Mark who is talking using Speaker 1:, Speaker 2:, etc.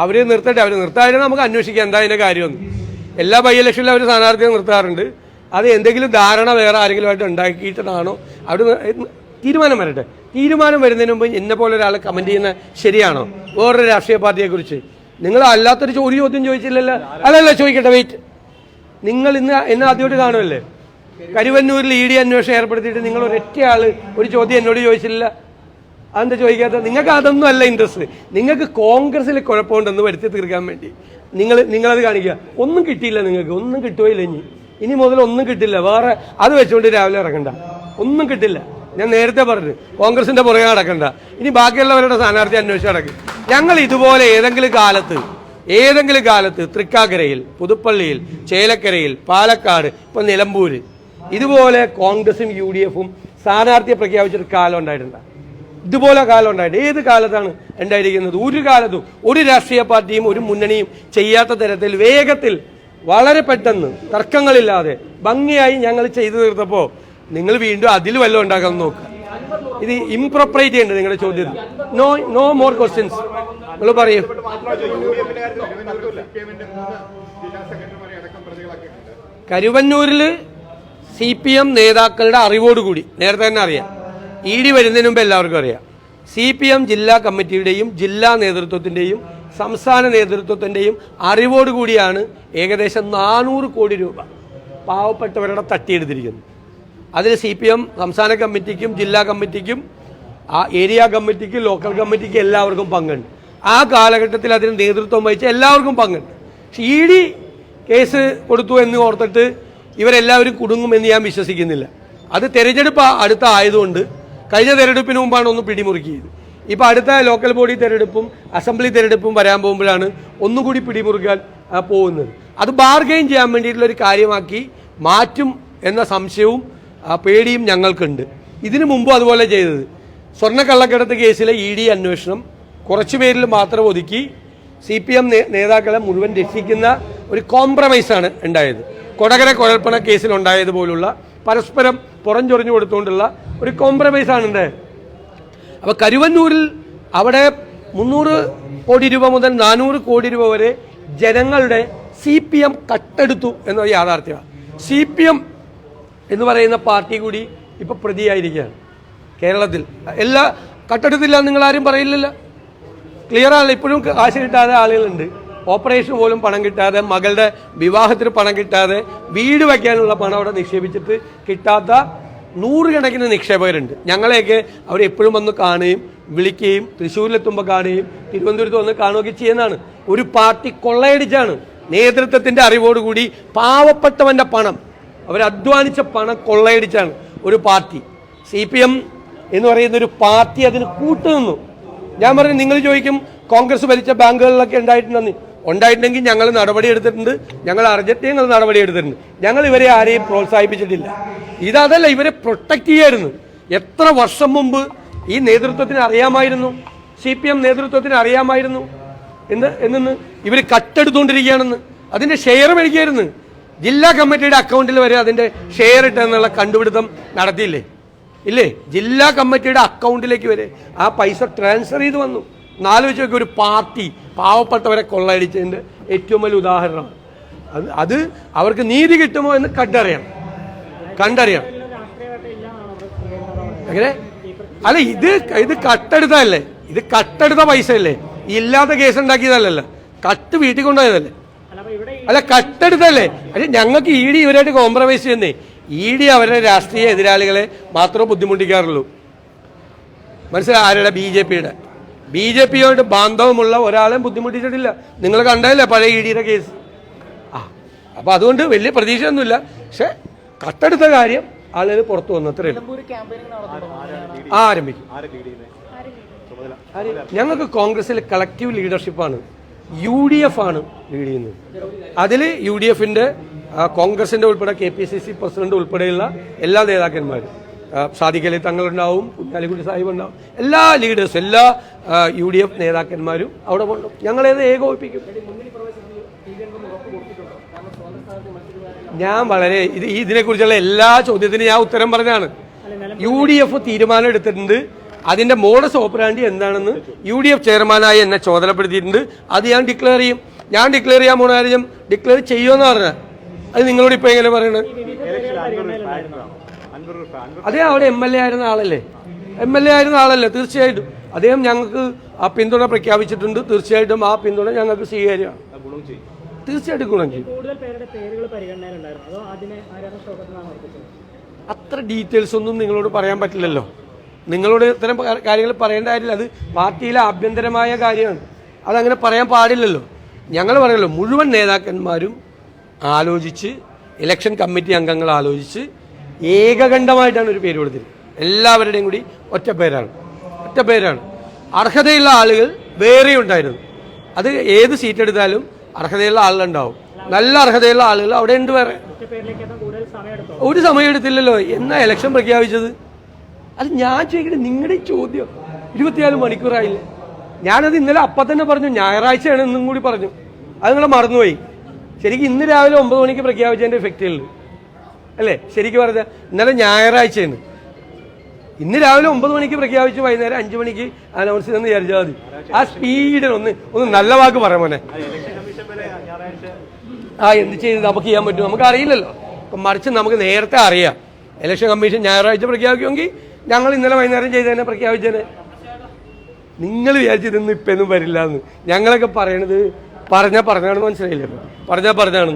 Speaker 1: അവർ നിർത്തട്ടെ അവർ നിർത്താതിരുന്ന നമുക്ക് അന്വേഷിക്കാം എന്താ അതിന്റെ കാര്യമെന്ന്. എല്ലാ ബൈ ഇലക്ഷനിലും അവർ സ്ഥാനാർത്ഥിയെ നിർത്താറുണ്ട്. അത് എന്തെങ്കിലും ധാരണ വേറെ ആരെങ്കിലുമായിട്ട് ഉണ്ടാക്കിയിട്ടാണോ? അവർ തീരുമാനം വരട്ടെ. തീരുമാനം വരുന്നതിന് മുമ്പ് എന്നെ പോലെ ഒരാൾ കമന്റ് ചെയ്യുന്ന ശരിയാണോ? വേറൊരു രാഷ്ട്രീയ പാർട്ടിയെക്കുറിച്ച്. നിങ്ങൾ അല്ലാത്തൊരു ഒരു ചോദ്യം ചോദിച്ചില്ലല്ലോ? അതല്ല ചോദിക്കട്ടെ വെയിറ്റ് നിങ്ങൾ ഇന്ന് എന്നെ ആദ്യമായിട്ട് കാണുമല്ലേ? കരുവന്നൂരിൽ ഇ ഡി അന്വേഷണം ഏർപ്പെടുത്തിയിട്ട് നിങ്ങൾ ഒരൊറ്റയാൾ ഒരു ചോദ്യം എന്നോട് ചോദിച്ചില്ല? അതെന്താ ചോദിക്കാത്ത? നിങ്ങൾക്ക് അതൊന്നും അല്ല ഇൻട്രസ്റ്റ് നിങ്ങൾക്ക് കോൺഗ്രസ്സിൽ കുഴപ്പമുണ്ടെന്ന് വരുത്തി തീർക്കാൻ വേണ്ടി. നിങ്ങൾ നിങ്ങളത് കാണിക്കുക. ഒന്നും കിട്ടിയില്ല നിങ്ങൾക്ക്. ഒന്നും കിട്ടുകയില്ല ഇനി. ഇനി മുതൽ ഒന്നും കിട്ടില്ല. വേറെ അത് വെച്ചുകൊണ്ട് രാവിലെ ഇറങ്ങണ്ട. ഒന്നും കിട്ടില്ല. ഞാൻ നേരത്തെ പറഞ്ഞു. കോൺഗ്രസിന്റെ പുറകെ നടക്കണ്ട. ഇനി ബാക്കിയുള്ളവരുടെ സ്ഥാനാർത്ഥി അന്വേഷിച്ച് നടക്കും. ഞങ്ങൾ ഇതുപോലെ ഏതെങ്കിലും കാലത്ത് ഏതെങ്കിലും കാലത്ത് തൃക്കാക്കരയിൽ പുതുപ്പള്ളിയിൽ ചേലക്കരയിൽ പാലക്കാട് ഇപ്പൊ നിലമ്പൂര് ഇതുപോലെ കോൺഗ്രസും യു ഡി എഫും സ്ഥാനാർത്ഥിയെ പ്രഖ്യാപിച്ചൊരു കാലം ഉണ്ടായിട്ടുണ്ട്. ഇതുപോലെ കാലം ഉണ്ടായിട്ട്. ഏത് കാലത്താണ് ഉണ്ടായിരിക്കുന്നത്? ഒരു കാലത്തും ഒരു രാഷ്ട്രീയ പാർട്ടിയും ഒരു മുന്നണിയും ചെയ്യാത്ത തരത്തിൽ വേഗത്തിൽ വളരെ പെട്ടെന്ന് തർക്കങ്ങളില്ലാതെ ഭംഗിയായി ഞങ്ങൾ ചെയ്തു തീർത്തപ്പോൾ നിങ്ങൾ വീണ്ടും അതിൽ വല്ലതും ഉണ്ടാക്കാൻ നോക്കുക ഇത് ഇംപ്രോപ്പറേറ്റ് ഉണ്ട് നിങ്ങളുടെ ചോദ്യം നോ നോ മോർ ക്വസ്റ്റ്യൻസ് നിങ്ങൾ പറയൂ. കരുവന്നൂരിൽ സി പി എം നേതാക്കളുടെ അറിവോടുകൂടി. നേരത്തെ തന്നെ അറിയാം. ഇ ഡി വരുന്നതിന് മുമ്പ് എല്ലാവർക്കും അറിയാം. സി പി എം ജില്ലാ കമ്മിറ്റിയുടെയും ജില്ലാ നേതൃത്വത്തിന്റെയും സംസ്ഥാന നേതൃത്വത്തിന്റെയും അറിവോടുകൂടിയാണ് ഏകദേശം നാനൂറ് കോടി രൂപ പാവപ്പെട്ടവരുടെ തട്ടിയെടുത്തിരിക്കുന്നത്. അതിൽ സി പി എം സംസ്ഥാന കമ്മിറ്റിക്കും ജില്ലാ കമ്മിറ്റിക്കും ആ ഏരിയ കമ്മിറ്റിക്കും ലോക്കൽ കമ്മിറ്റിക്കും എല്ലാവർക്കും പങ്കുണ്ട്. ആ കാലഘട്ടത്തിൽ അതിന് നേതൃത്വം വഹിച്ച എല്ലാവർക്കും പങ്കുണ്ട്. പക്ഷെ ഇ ഡി കേസ് കൊടുത്തു എന്ന് ഓർത്തിട്ട് ഇവരെല്ലാവരും കുടുങ്ങുമെന്ന് ഞാൻ വിശ്വസിക്കുന്നില്ല. അത് തെരഞ്ഞെടുപ്പ് അടുത്ത ആയതുകൊണ്ട് കഴിഞ്ഞ തെരഞ്ഞെടുപ്പിന് മുമ്പാണ് ഒന്ന് പിടിമുറുക്കിയത്. ഇപ്പോൾ അടുത്ത ലോക്കൽ ബോഡി തെരഞ്ഞെടുപ്പും അസംബ്ലി തെരഞ്ഞെടുപ്പും വരാൻ പോകുമ്പോഴാണ് ഒന്നുകൂടി പിടിമുറുക്കാൻ പോകുന്നത്. അത് ബാർഗെയിൻ ചെയ്യാൻ വേണ്ടിയിട്ടുള്ള ഒരു കാര്യമാക്കി മാറ്റും എന്ന സംശയവും പേടിയും ഞങ്ങൾക്കുണ്ട്. ഇതിനു മുമ്പും അതുപോലെ ചെയ്തത്. സ്വർണക്കള്ളക്കടത്ത് കേസിലെ ഇ ഡി അന്വേഷണം കുറച്ചു പേരിൽ മാത്രം ഒതുക്കി സി പി എം നേതാക്കളെ മുഴുവൻ രക്ഷിക്കുന്ന ഒരു കോംപ്രമൈസാണ് ഉണ്ടായത്. കൊടകര കുഴൽപ്പണ കേസിൽ ഉണ്ടായതുപോലുള്ള പരസ്പരം പുറഞ്ചൊറിഞ്ഞു കൊടുത്തുകൊണ്ടുള്ള ഒരു കോംപ്രമൈസ് ഉണ്ടായത് അപ്പൊ കരുവന്നൂരിൽ അവിടെ മുന്നൂറ് കോടി രൂപ മുതൽ നാനൂറ് കോടി രൂപ വരെ ജനങ്ങളുടെ സി പി എം കട്ടെടുത്തു എന്ന യാഥാർത്ഥ്യമാണ്. സി പി എം എന്ന് പറയുന്ന പാർട്ടി കൂടി ഇപ്പൊ പ്രതിയായിരിക്കുകയാണ് കേരളത്തിൽ. എല്ലാ കട്ടെടുത്തില്ല നിങ്ങൾ ആരും പറയില്ലല്ലോ. ക്ലിയർ ആണല്ലോ. ഇപ്പോഴും കാശ് കിട്ടാതെ ആളുകളുണ്ട്. ഓപ്പറേഷൻ പോലും പണം കിട്ടാതെ മകളുടെ വിവാഹത്തിന് പണം കിട്ടാതെ വീട് വയ്ക്കാനുള്ള പണം അവിടെ നിക്ഷേപിച്ചിട്ട് കിട്ടാത്ത നൂറുകണക്കിന് നിക്ഷേപകരുണ്ട്. ഞങ്ങളെയൊക്കെ അവർ എപ്പോഴും വന്ന് കാണുകയും വിളിക്കുകയും തൃശ്ശൂരിലെത്തുമ്പോൾ കാണുകയും തിരുവനന്തപുരത്ത് വന്ന് കാണുകയൊക്കെ ചെയ്യുന്നതാണ്. ഒരു പാർട്ടി കൊള്ളയടിച്ചാണ് നേതൃത്വത്തിന്റെ അറിവോടുകൂടി പാവപ്പെട്ടവന്റെ പണം അവരധ്വാനിച്ച പണം കൊള്ളയടിച്ചാണ് ഒരു പാർട്ടി. സി പി എം എന്ന് പറയുന്ന ഒരു പാർട്ടി അതിന് കൂട്ടുനിന്നു. ഞാൻ പറഞ്ഞു നിങ്ങൾ ചോദിക്കും കോൺഗ്രസ് ഭരിച്ച ബാങ്കുകളിലൊക്കെ ഉണ്ടായിട്ടുണ്ടെന്ന്. ഉണ്ടായിട്ടുണ്ടെങ്കിൽ ഞങ്ങൾ നടപടി എടുത്തിട്ടുണ്ട്. ഞങ്ങൾ അറിഞ്ഞിട്ട് ഞങ്ങൾ നടപടി എടുത്തിട്ടുണ്ട്. ഞങ്ങൾ ഇവരെ ആരെയും പ്രോത്സാഹിപ്പിച്ചിട്ടില്ല. ഇതല്ല ഇവരെ പ്രൊട്ടക്ട് ചെയ്യായിരുന്നു. എത്ര വർഷം മുമ്പ് ഈ നേതൃത്വത്തിന് അറിയാമായിരുന്നു? സി പി എം നേതൃത്വത്തിന് അറിയാമായിരുന്നു? എന്ന് എന്നു ഇവർ കട്ടെടുത്തുകൊണ്ടിരിക്കുകയാണെന്ന്. അതിന്റെ ഷെയർ മേടിക്കായിരുന്നു ജില്ലാ കമ്മിറ്റിയുടെ അക്കൗണ്ടിൽ വരെ അതിന്റെ ഷെയർ ഇട്ടെന്നുള്ള കണ്ടുപിടുത്തം നടത്തിയില്ലേ? ഇല്ലേ? ജില്ലാ കമ്മിറ്റിയുടെ അക്കൗണ്ടിലേക്ക് വരെ ആ പൈസ ട്രാൻസ്ഫർ ചെയ്ത് വന്നു. നാലോചിച്ച് നോക്കി ഒരു പാർട്ടി പാവപ്പെട്ടവരെ കൊള്ളയടിച്ചതിന്റെ ഏറ്റവും വലിയ ഉദാഹരണമാണ് അത് അത് അവർക്ക് നീതി കിട്ടുമോ എന്ന് കണ്ടറിയണം. കണ്ടറിയണം. എങ്ങനെ? അല്ല ഇത് ഇത് കട്ടെടുത്തതല്ലേ? ഇത് കട്ടെടുത്ത പൈസ അല്ലേ ഇല്ലാത്ത കേസ് ഉണ്ടാക്കിയതല്ലല്ലോ. കട്ട് വീട്ടിൽ കൊണ്ടുപോയതല്ലേ? അല്ല കട്ടെടുത്തല്ലേ പക്ഷെ ഞങ്ങൾക്ക് ഇ ഡി ഇവരായിട്ട് കോംപ്രമൈസ് ചെയ്യുന്നേ. ഇ ഡി അവരുടെ രാഷ്ട്രീയ എതിരാളികളെ മാത്രമേ ബുദ്ധിമുട്ടിക്കാറുള്ളൂ. മനസ്സിലായ? ആരുടെ? ബി ജെ പിയുടെ ബി ജെ പിയോട് ബാന്ധവമുള്ള ഒരാളെയും ബുദ്ധിമുട്ടിച്ചിട്ടില്ല. നിങ്ങൾ കണ്ടതല്ലേ പഴയ ഇ ഡിയുടെ കേസ്? ആ അപ്പൊ അതുകൊണ്ട് വലിയ പ്രതീക്ഷയൊന്നുമില്ല. പക്ഷെ കട്ടെടുത്ത കാര്യം ആളുകൾ പുറത്തു വന്നു അത്രേ ഉള്ളൂ. ആ ആരംഭിക്കും. ആര്? ഞങ്ങൾക്ക് കോൺഗ്രസിൽ കളക്റ്റീവ് ലീഡർഷിപ്പാണ് യു ഡി എഫ് ആണ് ലീഡ് ചെയ്യുന്നത്. അതിൽ യു ഡി എഫിന്റെ കോൺഗ്രസിന്റെ ഉൾപ്പെടെ K P C C president ഉൾപ്പെടെയുള്ള എല്ലാ നേതാക്കന്മാരും. അലി തങ്ങളുണ്ടാവും കുഞ്ഞാലിക്കുട്ടി സാഹിബ് ഉണ്ടാവും എല്ലാ ലീഡേഴ്സും എല്ലാ യു ഡി എഫ് നേതാക്കന്മാരും അവിടെ കൊണ്ടും ഞങ്ങളേത് ഏകോപിപ്പിക്കും. ഞാൻ വളരെ ഇത് ഇതിനെക്കുറിച്ചുള്ള എല്ലാ ചോദ്യത്തിനും ഞാൻ ഉത്തരം പറഞ്ഞാണ് യു ഡി എഫ് തീരുമാനം എടുത്തിട്ടുണ്ട്. അതിന്റെ മോഡസ് ഓപ്പറാൻഡി എന്താണെന്ന് യു ഡി എഫ് ചെയർമാനായി എന്നെ ചോദനപ്പെടുത്തിയിട്ടുണ്ട്. അത് ഞാൻ ഡിക്ലെയർ ചെയ്യും. ഞാൻ ഡിക്ലെയർ ചെയ്യാൻ പോണ കാര്യം ഡിക്ലെയർ ചെയ്യുമെന്ന് പറഞ്ഞ അത് നിങ്ങളോട് ഇപ്പൊ എങ്ങനെ പറയണത് അദ്ദേഹം അവിടെ എം എൽ എ ആയിരുന്ന ആളല്ലേ? എം എൽ എ ആയിരുന്ന ആളല്ലേ തീർച്ചയായിട്ടും. അദ്ദേഹം ഞങ്ങൾക്ക് ആ പിന്തുണ പ്രഖ്യാപിച്ചിട്ടുണ്ട്. തീർച്ചയായിട്ടും ആ പിന്തുണ ഞങ്ങൾക്ക് സ്വീകാര്യമാണ്. തീർച്ചയായിട്ടും ഗുണം ചെയ്യും.
Speaker 2: കൂടുതൽ പേരുടെ പേരുകൾ പരിഗണനയിലുണ്ടായിരുന്നു അതോ അതിനെ ആരാണ് ഷോക്കത്തിനാണ് ഉറപ്പിച്ചത്
Speaker 1: അത്ര ഡീറ്റെയിൽസ് ഒന്നും നിങ്ങളോട് പറയാൻ പറ്റില്ലല്ലോ. നിങ്ങളോട് ഇത്തരം കാര്യങ്ങൾ പറയേണ്ട കാര്യമില്ല. അത് പാർട്ടിയിലെ ആഭ്യന്തരമായ കാര്യമാണ്. അതങ്ങനെ പറയാൻ പാടില്ലല്ലോ. ഞങ്ങൾ പറയല്ലോ മുഴുവൻ നേതാക്കന്മാരും ആലോചിച്ച് ഇലക്ഷൻ കമ്മിറ്റി അംഗങ്ങൾ ആലോചിച്ച് ഏകകണ്ഠമായിട്ടാണ് ഒരു പേര് കൊടുത്തത് എല്ലാവരുടെയും കൂടി ഒറ്റ പേരാണ്. ഒറ്റ പേരാണ്. അർഹതയുള്ള ആളുകൾ വേറെ ഉണ്ടായിരുന്നു. അത് ഏത് സീറ്റ് എടുത്താലും അർഹതയുള്ള ആളുകളുണ്ടാവും. നല്ല അർഹതയുള്ള ആളുകൾ അവിടെ ഉണ്ട് വേറെ. ഒരു സമയം എടുത്തില്ലല്ലോ. എന്നാ ഇലക്ഷൻ പ്രഖ്യാപിച്ചത്? അത് ഞാൻ ചോദിക്കട്ടെ നിങ്ങളുടെ ചോദ്യം. ഇരുപത്തിനാല് മണിക്കൂറായില്ലേ. ഞാനത് ഇന്നലെ അപ്പം തന്നെ പറഞ്ഞു. ഞായറാഴ്ചയാണ് ഇന്നും കൂടി പറഞ്ഞു. അത് നിങ്ങളെ മറന്നുപോയി. ശരിക്കും ഇന്ന് രാവിലെ ഒമ്പത് മണിക്ക് പ്രഖ്യാപിച്ചതിന്റെ എഫക്റ്റ് ഉള്ളു അല്ലേ? ശരിക്കും പറഞ്ഞ ഇന്നലെ ഞായറാഴ്ചയാണ്. ഇന്ന് രാവിലെ ഒമ്പത് മണിക്ക് പ്രഖ്യാപിച്ചു വൈകുന്നേരം അഞ്ചു മണിക്ക് അനൗൺസ് ചെയ്തെന്ന് വിചാരിച്ചാൽ മതി. ആ സ്പീഡിൽ ഒന്ന് ഒന്ന് നല്ല വാക്ക് പറയാം മോനെ. ആ എന്ത് ചെയ്ത് നമുക്ക് ചെയ്യാൻ പറ്റും? നമുക്ക് അറിയില്ലല്ലോ അപ്പം മറിച്ച് നമുക്ക് നേരത്തെ അറിയാം. ഇലക്ഷൻ കമ്മീഷൻ ഞായറാഴ്ച പ്രഖ്യാപിക്കുമെങ്കിൽ ഞങ്ങൾ ഇന്നലെ വൈകുന്നേരം ചെയ്തതന്നെ പ്രഖ്യാപിച്ചേനെ. നിങ്ങൾ വിചാരിച്ചിരുന്നു ഇപ്പൊന്നും വരില്ല എന്ന് ഞങ്ങളൊക്കെ പറയണത് പറഞ്ഞാൽ പറഞ്ഞാണെന്ന് മനസ്സിലായില്ലേ? പറഞ്ഞാൽ പറഞ്ഞാണ്.